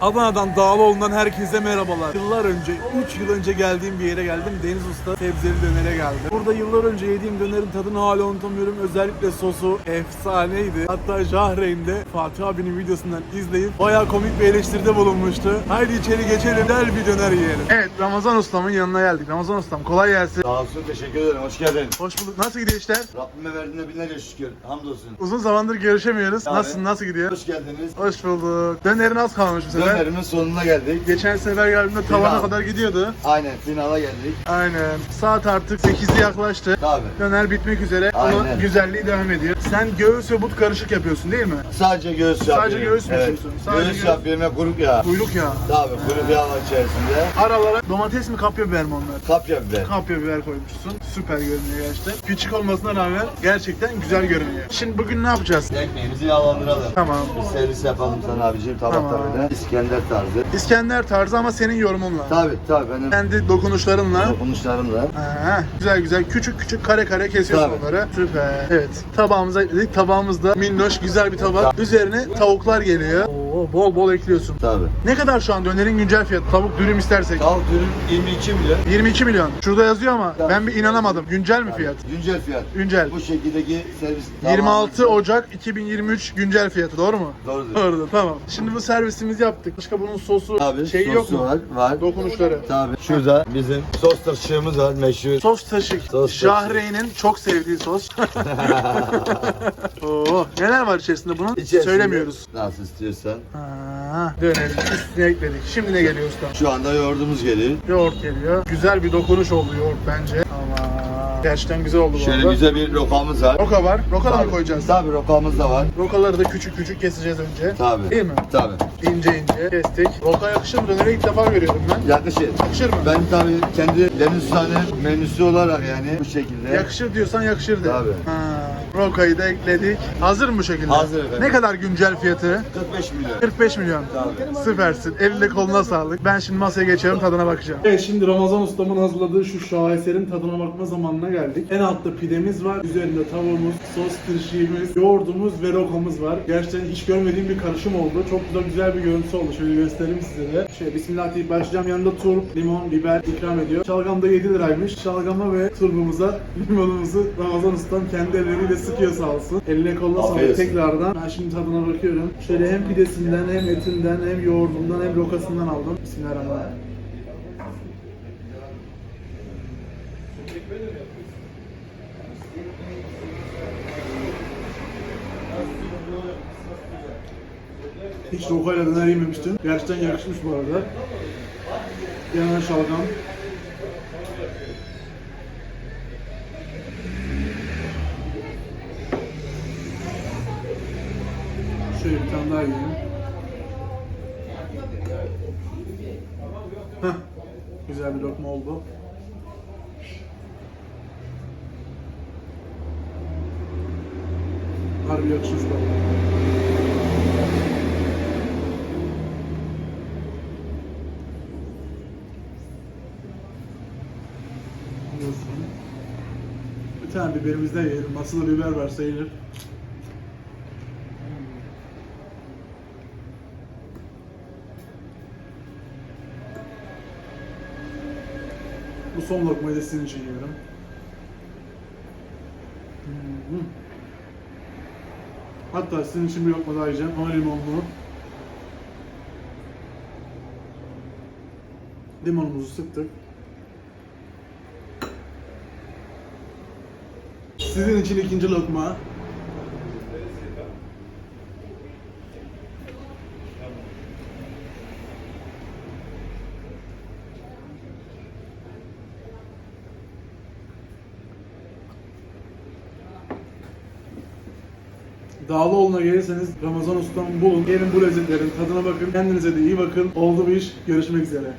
Adana'dan Dağlıoğlu'ndan herkese merhabalar. Yıllar önce, 3 yıl önce geldiğim bir yere geldim. Deniz Usta sebzeli dönere geldim. Burada yıllar önce yediğim dönerin tadını hala unutamıyorum. Özellikle sosu efsaneydi. Hatta Jahreyn'de Fatih abinin videosundan izleyip bayağı komik bir eleştiride bulunmuştu. Haydi içeri geçelim, güzel bir döner yiyelim. Evet, Ramazan Ustam'ın yanına geldik. Ramazan Ustam kolay gelsin. Sağ olsun teşekkür ederim. Hoş geldin. Hoş bulduk. Nasıl gidiyor işler? Rabbime verdiğine binlerce şükür. Hamdolsun. Uzun zamandır görüşemiyoruz. Abi. Nasılsın, nasıl gidiyor? Hoş geldiniz. Hoş bulduk. Dönerin az kalmış bu Dönerimin sonuna geldik. Geçen sefer geldiğimde tavana Final. kadar gidiyordu. Aynen finala geldik. Aynen. Saat artık 8'e yaklaştı. Tabii. Döner bitmek üzere ama Aynen. güzelliği devam ediyor. Sen göğüs ve but karışık yapıyorsun değil mi? Sadece göğüs yapıyorum. Sadece göğüs mü yapıyorsun? Sadece göğüs göğüs. yapıyorum ve kuyruk yağı. Kuyruk yağı. Tabii kuyruk yağı var içerisinde. Aralara domates mi kapya biber mi onlar? Kapya biber. Kapya biber koymuşsun. Süper görünüyor gerçekten. Küçük olmasına rağmen gerçekten güzel görünüyor. Şimdi bugün ne yapacağız? Ekmeğimizi yağlandıralım. Tamam. Bir servis yapalım sana abicim tabakta Tamam. böyle. İskender tarzı. İskender tarzı ama senin yorumunla. Tabii tabii benim Kendi dokunuşlarınla. dokunuşlarımla. Aha, güzel güzel küçük küçük kare kare kesiyorsun Tabii. onları. Süper. Evet. Tabağımıza ekledik. Tabağımızda minnoş güzel bir tabak. Üzerine tavuklar geliyor. Oo, bol bol ekliyorsun. Tabii. Ne kadar şu an dönerin güncel fiyatı? Tavuk dürüm istersek. Tavuk dürüm 22 milyon. 22 milyon. Şurada yazıyor ama Tabii. ben bir inanamadım. Güncel mi fiyat? Güncel fiyat. Güncel. Bu şekildeki servis 26 tamamı- Ocak 2023 güncel fiyatı doğru mu? Doğrudur. Doğrudur tamam. Şimdi bu servisimizi yaptık. Başka bunun sosu Abi şeyi sosu yok mu? var. Var. Dokunuşları. Tabii. Şurada bizim sos taşığımız var meşhur. Sos taşık. Sos. Şahreyn'in çok sevdiği sos. Oo, neler var içerisinde bunun? İçerisinde Söylemiyoruz. Nasıl istiyorsan. Ha, dönelim. Üstüne ekledik. Şimdi ne geliyor usta? Şu anda yoğurdumuz geliyor. Yoğurt geliyor. Güzel bir dokunuş oldu yoğurt bence. Ama gerçekten güzel oldu bu Şöyle arada. güzel bir rokamız var. Roka var. Roka da mı Tabii. koyacağız? Tabii rokamız da var. Rokaları da küçük küçük keseceğiz önce. Tabii. Değil mi? Tabii. İnce ince kestik. Roka yakışır mı? Döneri ilk defa görüyorum ben. Yakışır. Yakışır mı? Ben tabii kendi Denizhane menüsü olarak yani bu şekilde. Yakışır diyorsan yakışır de. Tabii. Ha, rokayı da ekledik. Hazır mı bu şekilde? Hazır efendim. Ne kadar güncel fiyatı? 45 milyon. 45 milyon. Tabii. Süpersin. Eline koluna sağlık. Ben şimdi masaya geçiyorum tadına bakacağım. Evet şimdi Ramazan ustamın hazırladığı şu şaheserin tadına bakma zamanına geldik. En altta pidemiz var. Üzerinde tavuğumuz, sos tırşığımız, yoğurdumuz ve rokamız var. Gerçekten hiç görmediğim bir karışım oldu. Çok da güzel bir görüntüsü oldu. Şöyle göstereyim size de. Şöyle bismillah deyip başlayacağım. Yanında turp, limon, biber ikram ediyor. Şalgam da 7 liraymış. Şalgama ve turbumuza limonumuzu Ramazan ustam kendi elleriyle sıkıyor sağ olsun. Eline koluna sağlık tekrardan. Ben şimdi tadına bakıyorum. Şöyle hem pidesinden hem etinden hem yoğurdundan hem lokasından aldım. Bismillahirrahmanirrahim. Hiç lokayla döner yememiştim. Gerçekten yakışmış bu arada. Yanına şalgam. Şöyle bir tane daha yiyelim. Heh. Güzel bir lokma oldu. Harbi yakışmış bana. Olsun. Bir tane biberimizden yiyelim. Masada biber varsa yenir. Bu son lokmayı da sizin için yiyorum. Hatta sizin için bir lokma daha yiyeceğim ama limonlu. Limonumuzu sıktık. Sizin için ikinci lokma. Dağlıoğlu'na gelirseniz Ramazan Usta'mı bulun. Gelin bu lezzetlerin tadına bakın. Kendinize de iyi bakın. Oldu bu iş. Görüşmek üzere.